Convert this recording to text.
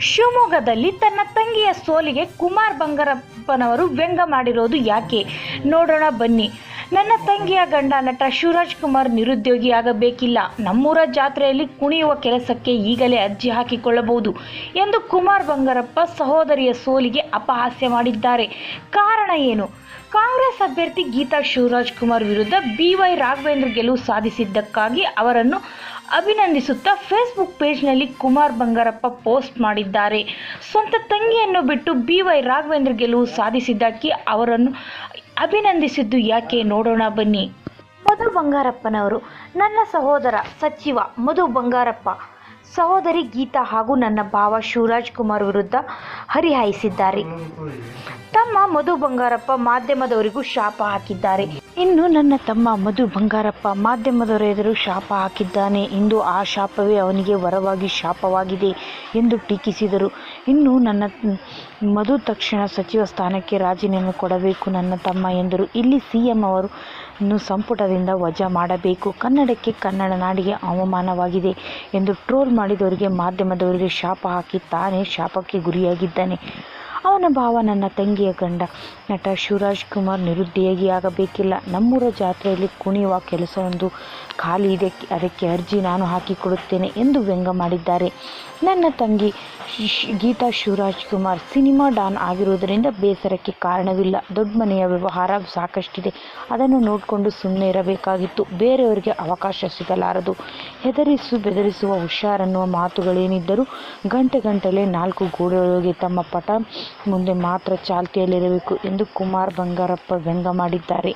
ಶಿವಮೊಗ್ಗದಲ್ಲಿ ತನ್ನ ತಂಗಿಯ ಸೋಲಿಗೆ ಕುಮಾರ್ ಬಂಗಾರಪ್ಪನವರು ವ್ಯಂಗ್ಯ ಮಾಡಿರೋದು ಯಾಕೆ? ನೋಡೋಣ, ಬನ್ನಿ. ನನ್ನ ತಂಗಿಯ ಗಂಡ ನಟ ಶಿವರಾಜ್ ಕುಮಾರ್ ನಿರುದ್ಯೋಗಿಯಾಗಬೇಕಿಲ್ಲ ನಮ್ಮೂರ ಜಾತ್ರೆಯಲ್ಲಿ ಕುಣಿಯುವ ಕೆಲಸಕ್ಕೆ ಈಗಲೇ ಅರ್ಜಿ ಹಾಕಿಕೊಳ್ಳಬಹುದು ಎಂದು ಕುಮಾರ್ ಬಂಗಾರಪ್ಪ ಸಹೋದರಿಯ ಸೋಲಿಗೆ ಅಪಹಾಸ್ಯ ಮಾಡಿದ್ದಾರೆ. ಕಾರಣ ಏನು? ಕಾಂಗ್ರೆಸ್ ಅಭ್ಯರ್ಥಿ ಗೀತಾ ಶಿವರಾಜ್ ಕುಮಾರ್ ವಿರುದ್ಧ ಬಿವೈ ರಾಘವೇಂದ್ರ ಗೆಲುವು ಸಾಧಿಸಿದ್ದಕ್ಕಾಗಿ ಅವರನ್ನು ಅಭಿನಂದಿಸುತ್ತಾ ಫೇಸ್ಬುಕ್ ಪೇಜ್ನಲ್ಲಿ ಕುಮಾರ್ ಬಂಗಾರಪ್ಪ ಪೋಸ್ಟ್ ಮಾಡಿದ್ದಾರೆ. ಸ್ವಂತ ತಂಗಿಯನ್ನು ಬಿಟ್ಟು ಬಿವೈ ರಾಘವೇಂದ್ರ ಗೆಲುವು ಸಾಧಿಸಿದ್ದಕ್ಕೆ ಅವರನ್ನು ಅಭಿನಂದಿಸಿದ್ದು ಯಾಕೆ ನೋಡೋಣ ಬನ್ನಿ. ಮಧು ಬಂಗಾರಪ್ಪನವರು. ನನ್ನ ಸಹೋದರ ಸಚಿವ ಮಧು ಬಂಗಾರಪ್ಪ. ಸಹೋದರಿ ಗೀತಾ ಹಾಗೂ ನನ್ನ ಭಾವ ಶಿವರಾಜ್ ಕುಮಾರ್ ವಿರುದ್ಧ ಹರಿಹಾಯಿಸಿದ್ದಾರೆ. ತಮ್ಮ ಮಧು ಬಂಗಾರಪ್ಪ ಮಾಧ್ಯಮದವರಿಗೂ ಶಾಪ ಹಾಕಿದ್ದಾರೆ. ಇನ್ನು ನನ್ನ ತಮ್ಮ ಮಧು ಬಂಗಾರಪ್ಪ ಮಾಧ್ಯಮದವರ ಎದುರು ಶಾಪ ಹಾಕಿದ್ದಾನೆ ಇಂದು ಆ ಶಾಪವೇ ಅವನಿಗೆ ವರವಾಗಿ ಶಾಪವಾಗಿದೆ ಎಂದು ಟೀಕಿಸಿದರು. ಇನ್ನು ನನ್ನ ಮಧು ತಕ್ಷಣ ಸಚಿವ ಸ್ಥಾನಕ್ಕೆ ರಾಜೀನಾಮೆ ಕೊಡಬೇಕು ನನ್ನ ತಮ್ಮ ಎಂದರು. ಇಲ್ಲಿ ಸಿಎಂ ಅವರು ಇನ್ನು ಸಂಪುಟದಿಂದ ವಜಾ ಮಾಡಬೇಕು. ಕನ್ನಡಕ್ಕೆ ಕನ್ನಡ ನಾಡಿಗೆ ಅವಮಾನವಾಗಿದೆ ಎಂದು ಟ್ರೋಲ್ ಮಾಡಿದವರಿಗೆ ಮಾಧ್ಯಮದವರಿಗೆ ಶಾಪ ಹಾಕಿ ತಾನೇ ಶಾಪಕ್ಕೆ ಗುರಿಯಾಗಿದ್ದಾನೆ. ಅವನ ಭಾವ ನನ್ನ ತಂಗಿಯ ಗಂಡ. ನಟ ಶಿವರಾಜ್ ಕುಮಾರ್ ನಿರುದ್ಯೋಗಿಯಾಗಬೇಕಿಲ್ಲ. ನಮ್ಮೂರ ಜಾತ್ರೆಯಲ್ಲಿ ಕುಣಿಯುವ ಕೆಲಸವೊಂದು ಖಾಲಿ ಇದೆ. ಅದಕ್ಕೆ ಅರ್ಜಿ ನಾನು ಹಾಕಿಕೊಡುತ್ತೇನೆ ಎಂದು ವ್ಯಂಗ ಮಾಡಿದ್ದಾರೆ. ನನ್ನ ತಂಗಿ ಗೀತಾ ಶಿವರಾಜ್ ಕುಮಾರ್ ಸಿನಿಮಾ ಡಾನ್ ಆಗಿರುವುದರಿಂದ ಬೇಸರಕ್ಕೆ ಕಾರಣವಿಲ್ಲ. ದೊಡ್ಡ ಮನೆಯ ವ್ಯವಹಾರ ಸಾಕಷ್ಟಿದೆ. ಅದನ್ನು ನೋಡಿಕೊಂಡು ಸುಮ್ಮನೆ ಇರಬೇಕಾಗಿತ್ತು. ಬೇರೆಯವರಿಗೆ ಅವಕಾಶ ಸಿಗಲಾರದು. ಹೆದರಿಸು ಬೆದರಿಸುವ ಹುಷಾರನ್ನುವ ಮಾತುಗಳೇನಿದ್ದರೂ ಗಂಟೆ ಗಂಟಲೆ ನಾಲ್ಕು ಗೋಡೆಯೊಳಗೆ ತಮ್ಮ ಪಟ ಮುಂದೆ ಮಾತ್ರ ಚಾಲ್ತಿಯಲ್ಲಿರಬೇಕು ಎಂದು ಕುಮಾರ್ ಬಂಗಾರಪ್ಪ ವ್ಯಂಗ್ಯ ಮಾಡಿದ್ದಾರೆ.